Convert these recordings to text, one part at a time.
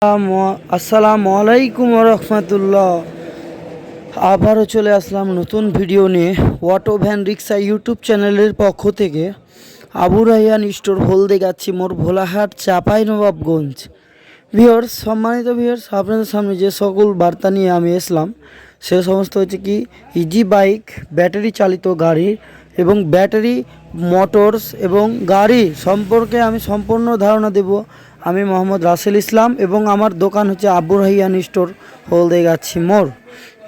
আসসালামু- আলাইকুম রহমতুল্লাহ। আবারও চলে আসলাম নতুন ভিডিও নিয়ে অটো ভ্যান রিক্সা ইউটিউব চ্যানেলের পক্ষ থেকে। আবু রাইয়ান স্টোর হলদে গাছি মোর ভোলাহাট, চাপাই, নবাবগঞ্জ। ভিওর্স সম্মানিত ভিওর্স আপনাদের সামনে যে সকল বার্তা নিয়ে আমি এসলাম সে সমস্ত হচ্ছে কি ইজি বাইক ব্যাটারি চালিত গাড়ি এবং ব্যাটারি মোটরস এবং গাড়ি সম্পর্কে আমি সম্পূর্ণ ধারণা দেব। আমি মোহাম্মদ রাসেল ইসলাম এবং আমার দোকান হচ্ছে আবু রাহিয়ান স্টোর হলদে গাছি মোড়।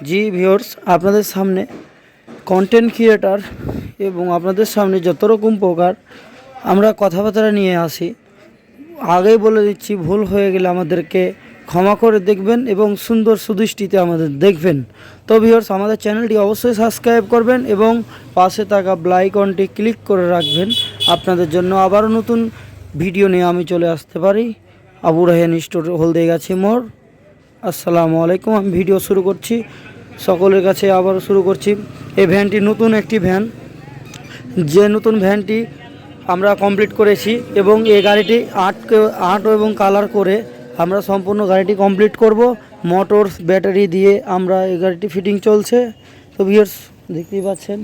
জি ভিওর্স আপনাদের সামনে কন্টেন্ট ক্রিয়েটার এবং আপনাদের সামনে যত রকম প্রকার আমরা কথাবার্তা নিয়ে আসি। আগেই বলে দিচ্ছি, ভুল হয়ে গেলে আমাদেরকে ক্ষমা করে দেখবেন এবং সুন্দর সুদৃষ্টিতে আমাদের দেখবেন। তো ভিওর্স আমাদের চ্যানেলটি অবশ্যই সাবস্ক্রাইব করবেন এবং পাশে থাকা ব্লাইকনটি ক্লিক করে রাখবেন। আপনাদের জন্য আবারও নতুন ভিডিও নিয়ে আমি চলে আসতে পারি। আবু রাহান স্টোর হলদে গেছে মোর আসসালামু আলাইকুম, আমি ভিডিও শুরু করছি। সকলের কাছে আবার শুরু করছি। এই ভ্যানটি নতুন একটি ভ্যান। যে নতুন ভ্যানটি আমরা কমপ্লিট করেছি এবং এই গাড়িটি আট আট এবং কালার করে আমরা সম্পূর্ণ গাড়িটি কমপ্লিট করব। মোটর ব্যাটারি দিয়ে আমরা এই গাড়িটি ফিটিং চলছে। তো ভিউয়ার্স, দেখতেই পাচ্ছেন।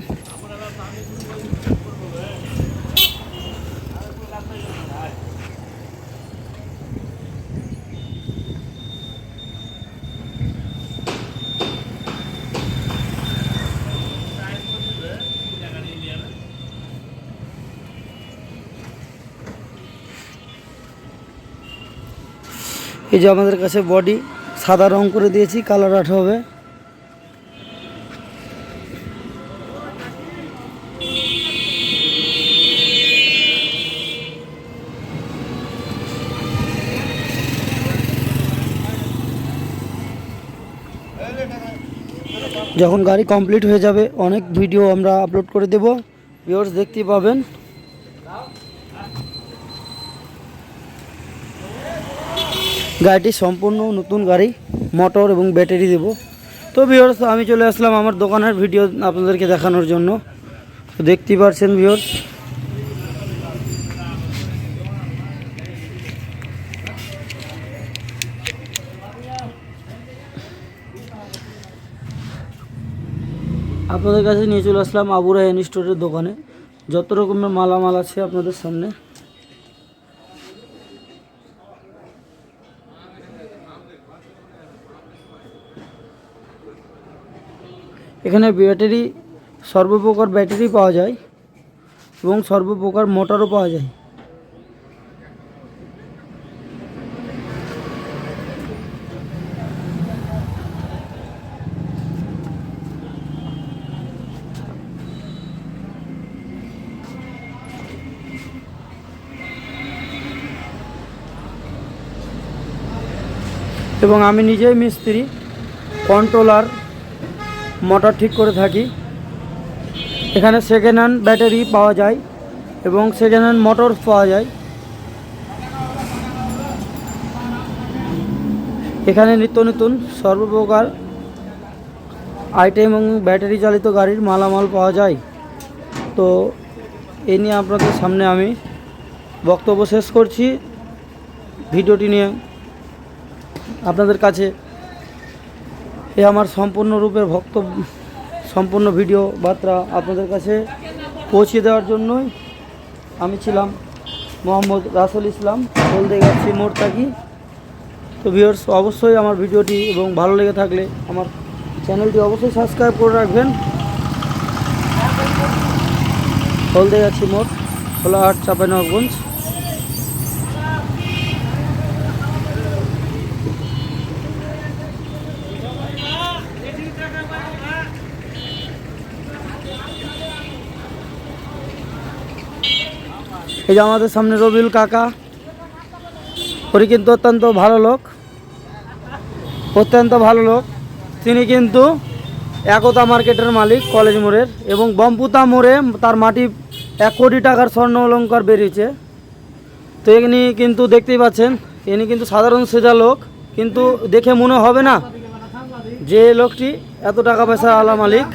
এই যে আমাদের কাছে বডি, সাদা রং করে দিয়েছি, কালার আট হবে। যখন গাড়ি কমপ্লিট হয়ে যাবে, অনেক ভিডিও আমরা আপলোড করে দেব। ভিউয়ার্স দেখতেই পাবেন। গাড়িটি সম্পূর্ণ নতুন গাড়ি, মোটর এবং ব্যাটারি দেব। তো ভিওর্স আমি চলে আসলাম আমার দোকানের ভিডিও আপনাদেরকে দেখানোর জন্য। তো দেখতেই পারছেন ভিওর্স আপনাদের কাছে নিয়ে চলে আসলাম আবুরা এন স্টোরের দোকানে। যত রকমের মালামাল আছে আপনাদের সামনে। এখানে ব্যাটারি সর্বপ্রকার ব্যাটারি পাওয়া যায় এবং সর্বপ্রকার মোটরও পাওয়া যায়। এবং আমি নিজেই মিস্ত্রি কন্ট্রোলার মোটর ঠিক করে থাকি। এখানে সেকেন্ড হ্যান্ড ব্যাটারি পাওয়া যায় এবং সেকেন্ড হ্যান্ড মোটর পাওয়া যায়। এখানে নিত্য নতুন সর্বপ্রকার আইটেম এবং ব্যাটারি চালিত গাড়ির মালামাল পাওয়া যায়। তো এই নিয়ে আপনাদের সামনে আমি বক্তব্য শেষ করছি। ভিডিওটি নিয়ে আপনাদের কাছে এ আমার সম্পূর্ণরূপে ভক্ত, সম্পূর্ণ ভিডিও বার্তা আপনাদের কাছে পৌঁছে দেওয়ার জন্যই আমি ছিলাম মোহাম্মদ রাসুল ইসলাম, বলতে গেছি মোড় থাকি তো ভিউয়ার্স অবশ্যই আমার ভিডিওটি এবং ভালো লেগে থাকলে আমার চ্যানেলটি অবশ্যই সাবস্ক্রাইব করে রাখবেন। হলদে গেছি মোড় খোলাহাট চাপাইনবাবগঞ্জ এই যে আমাদের সামনে রবিউল কাকা। উনি কিন্তু অত্যন্ত ভালো লোক। অত্যন্ত ভালো লোক। তিনি কিন্তু একতা মার্কেটের মালিক কলেজ মোড়ের এবং বম্পুতা মোড়ে তার মাটি এক কোটি টাকার স্বর্ণ অলঙ্কার বেরিয়েছে। তো এখানে কিন্তু দেখতেই পাচ্ছেন, ইনি কিন্তু সাধারণ সেজা লোক, কিন্তু দেখে মনে হবে না যে লোকটি এত টাকা পয়সা আলা মালিক।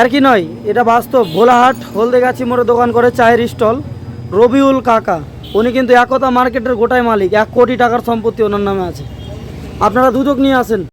আর কি নয়, এটা বাস্তব। ভোলাহাট হলদে গাছি মোড়ে দোকান করে চায়ের স্টল। রবিউল কাকা, উনি কিন্তু একতা মার্কেটের গোটায় মালিক, এক কোটি টাকার সম্পত্তি ওনার নামে আছে। আপনারা দুদক নিয়ে আসেন।